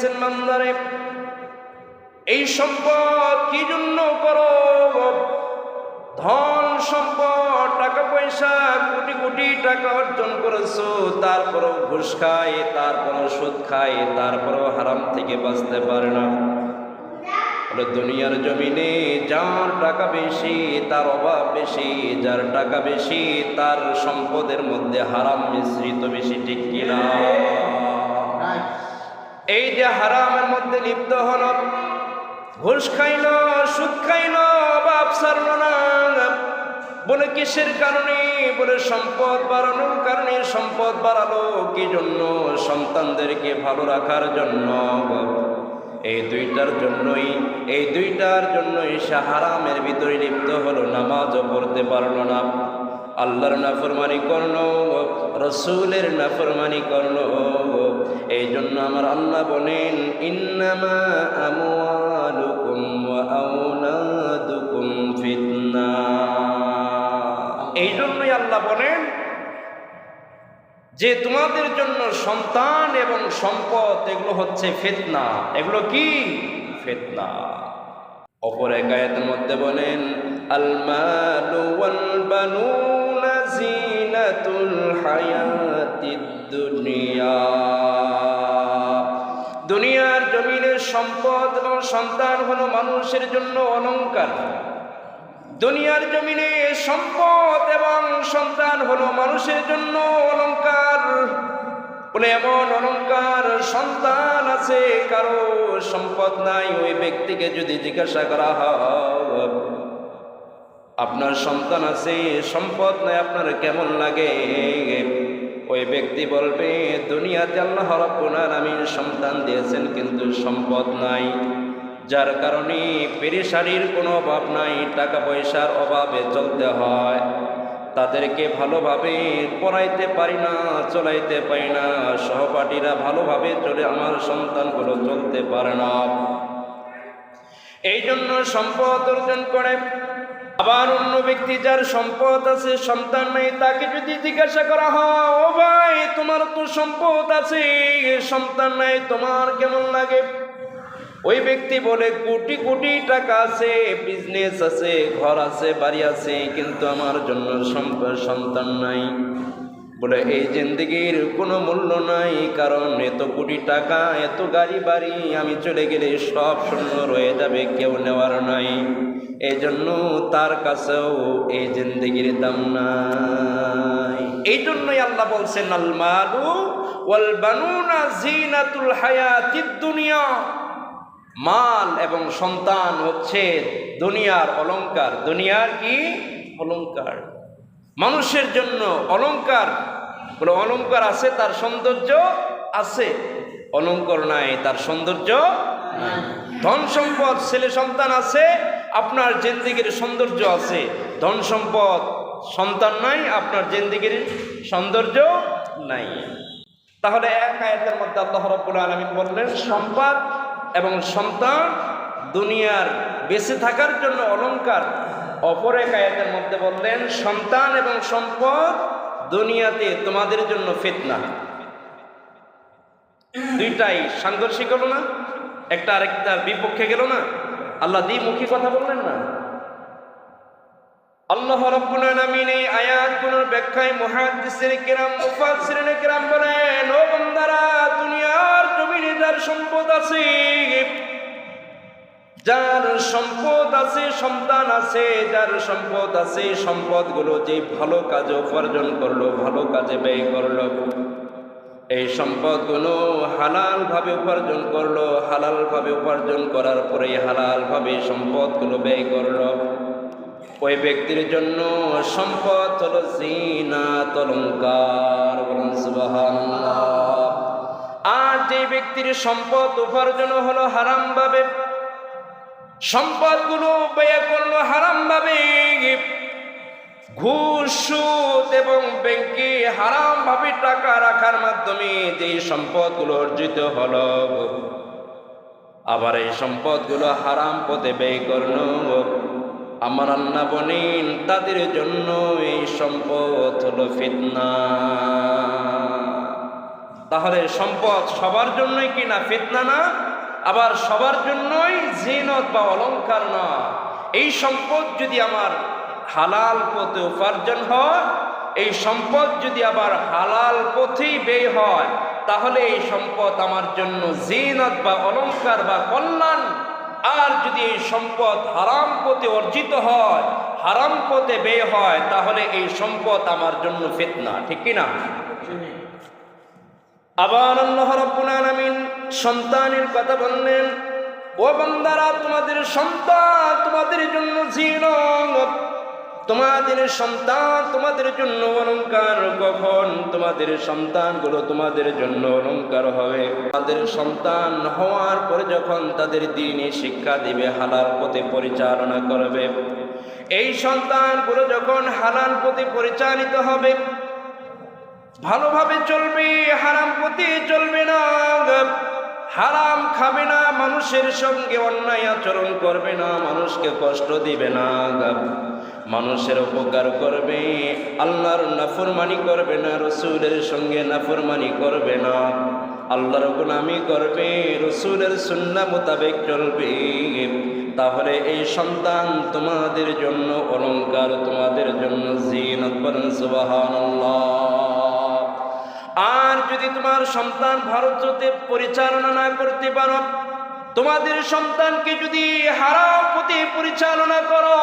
বুঝাইতেছেন বান্দারে, এই সম্পদ কি জন্য করো? ধন সম্পদ, টাকা পয়সা, কোটি কোটি টাকা অর্জন করেছ, তারপরও ঘুষ খায়, তারপরও সুদ খায়, তারপরও হারাম থেকে বাঁচতে পারে না। দুনিয়ার জমিনে যার টাকা বেশি, তার অভাব বেশি, যার টাকা বেশি, তার সম্পদের মধ্যে হারাম মিশ্রিত বেশি ঠিক কিনা? এই যে হারামের মধ্যে লিপ্ত হল, ঘুষ খাইল, সুদ খাইল অভাব সারল না। বলে কিসের কারণে? বলে সম্পদ বাড়ানোর কারণে সম্পদ বাড়ালো। কি জন্য? সন্তানদেরকে ভালো রাখার জন্য। এই দুইটার জন্যই, এই দুইটার জন্যই সে হারামের ভিতরে লিপ্ত হলো, নামাজও পড়তে পারল না। আল্লাহর নাফরমানি করল, রসুলের নাফরমানি করল। এই জন্য আমার আল্লাহ বলেন, ইন্নামা ফিতনা। এই জন্যই আল্লাহ বলেন যে তোমাদের জন্য সন্তান এবং সম্পদ, এগুলো হচ্ছে ফেতনা। এগুলো কি? ফেতনা। অপর একায়তের মধ্যে বলেন, আলমালু ওয়াল জিনাতুল হায়াতিদ দুনিয়া। দুনিয়ার জমিনের সম্পদ এবং সন্তান হলো মানুষের জন্য অলঙ্কার দুনিয়ার জমিনে সম্পদ এবং সন্তান হলো মানুষের জন্য অলঙ্কার বলে এমন অলংকার সন্তান আছে, কারও সম্পদ নাই, ওই ব্যক্তিকে যদি জিজ্ঞাসা করা হয়। আপনার সন্তান আছে সম্পদ নাই, আপনার কেমন লাগে? ওই ব্যক্তি বলবে, দুনিয়াতে আল্লাহ রব্বুল আমি সন্তান দিয়েছেন, কিন্তু সম্পদ নাই। যার কারণে পেরেশানির কোনো অভাব নাই, টাকা পয়সার অভাবে চলতে হয়। তাদেরকে ভালোভাবে পড়াইতে পারি না, চলাইতে পারি না, সহপাঠীরা ভালোভাবে চলে, আমার সন্তানগুলো চলতে পারে না। এই জন্য সম্পদ অর্জন করে। আবার অন্য ব্যক্তি যার সম্পদ আছে, সন্তান নেই, তাকে যদি জিজ্ঞাসা করা হয়, ও ভাই, তোমার তো সম্পদ আছে সন্তান নাই, তোমার কেমন লাগে? ওই ব্যক্তি বলে, কোটি কোটি টাকা আছে বিজনেস আছে, ঘর আছে, বাড়ি আছে, কিন্তু আমার জন্য সন্তান নাই। বলে, এই জিন্দগির কোনো মূল্য নাই, কারণ এত কোটি টাকা, এত গাড়ি বাড়ি, আমি চলে গেলে সব শূন্য রয়ে যাবে, কেউ নেওয়ার নাই। এই জন্য তার কাছেও এই জিন্দগির দাম নাই। এই জন্যই আল্লাহ বলছেন, আল মালু ওয়াল বানুনা জিনাতুল হায়াতিদ দুনিয়া। মাল এবং সন্তান হচ্ছে দুনিয়ার অলংকার। দুনিয়ার কি? অলংকার। মানুষের জন্য অলংকার। বলে, অলংকার আছে, তার সৌন্দর্য আছে। অলংকার নাই, তার সৌন্দর্য ধন সম্পদ, ছেলে সন্তান আছে আপনার জেন্দিগির সৌন্দর্য আছে। ধন সম্পদ সন্তান নাই, আপনার জেন্দিগির সৌন্দর্য নাই। তাহলে এক আয়াতের মধ্যে আল্লাহ রব্বুল আলমিন বললেন, সম্পদ এবং সন্তান দুনিয়ার বেঁচে থাকার জন্য অলংকার। অপর এক আয়াতের মধ্যে বললেন, সন্তান এবং সম্পদ দুনিয়াতে তোমাদের জন্য ফেতনা। দুইটাই সাংঘর্ষিক হলো না, একটা আরেকটার বিপক্ষে গেল না? আল্লাহ দ্বিমুখী কথা বললেন না? আল্লাহ রাব্বুল আলামিন এই আয়াতগুলোর ব্যাখ্যায় মুহাদ্দিসিন কিরাম মুফাসসিরিন কিরাম বলেন, ও বান্দারা, দুনিয়ার জমিনে যার সম্পদ আছে, যার সম্পদ আছে, সন্তান আছে, যার সম্পদ আছে, সম্পদগুলো যে ভালো কাজে উপার্জন করল, ভালো কাজে ব্যয় করল এই সম্পদগুলো হালালভাবে উপার্জন করল, হালালভাবে উপার্জন করার পরে হালালভাবে সম্পদগুলো ব্যয় করল। ওই ব্যক্তির জন্য সম্পদ হল জিনা তলঙ্কার আর যে ব্যক্তির সম্পদ উপার্জন হলো হারামভাবে, সম্পদগুলো ব্যয় করল হারামভাবে ঘুষ, সুদ এবং ব্যাংকে হারাম ভাবে টাকা রাখার মাধ্যমে যে সম্পদগুলো অর্জিত হলো। আবার এই সম্পদগুলো হারাম পথে ব্যয় করল। আমার আল্লাহ বলেন তাদের জন্য এই সম্পদ হলো ফিতনা। তাহলে সম্পদ সবার জন্যই কি না ফিতনা না? আবার সবার জন্যই জিনত বা অলংকার না? এই সম্পদ যদি আমার হালাল পথে উপার্জন হয়, এই সম্পদ যদি আবার হালাল পথেই ব্যয় হয়, তাহলে এই সম্পদ আমার জন্য জিনত বা অলংকার বা কল্যাণ। আর যদি এই সম্পদ হারাম পথে অর্জিত হয়, হারাম পথে ব্যয় হয়, তাহলে এই সম্পদ আমার জন্য ফিতনা, ঠিক কিনা? আবার আল্লাহ রাব্বুল সন্তানের কথা বললেন, ও তোমাদের সন্তান তোমাদের জন্য জিনত। তোমাদের সন্তান তোমাদের জন্য অলংকার, কখন তোমাদের সন্তানগুলো তোমাদের জন্য অলংকার হবে? তাদের সন্তান হওয়ার পরে যখন তাদের দিনে শিক্ষা দিবে, হালাল পথে পরিচালনা করবে। এই সন্তানগুলো যখন হালাল পথে পরিচালিত হবে, ভালোভাবে চলবে, হারাম পথে চলবে হারাম খাবে না, মানুষের সঙ্গে অন্যায় আচরণ করবে না, মানুষকে কষ্ট দিবে না মানুষের উপকার করবে, আল্লাহর নাফরমানি করবে না, রসুলের সঙ্গে নাফরমানি করবে না। আল্লাহর গুনামি করবে, রসুলের সুন্না মোতাবেক চলবে। তাহলে এই সন্তান তোমাদের জন্য, অলংকার তোমাদের জন্য সুবহানাল্লাহ। আর যদি তোমার সন্তান ভারততে পরিচালনা না করতে পারো, তোমাদের সন্তানকে যদি হারাম পথে পরিচালনা করো,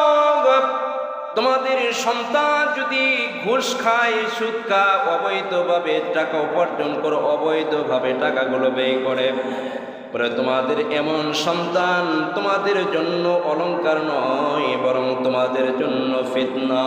তোমাদের সন্তান যদি ঘুষ খায়, সুদ খা অবৈধভাবে টাকা উপার্জন করো, অবৈধভাবে টাকাগুলো ব্যয় করে। পরে তোমাদের এমন সন্তান তোমাদের জন্য অলংকার নয়, বরং তোমাদের জন্য ফিতনা।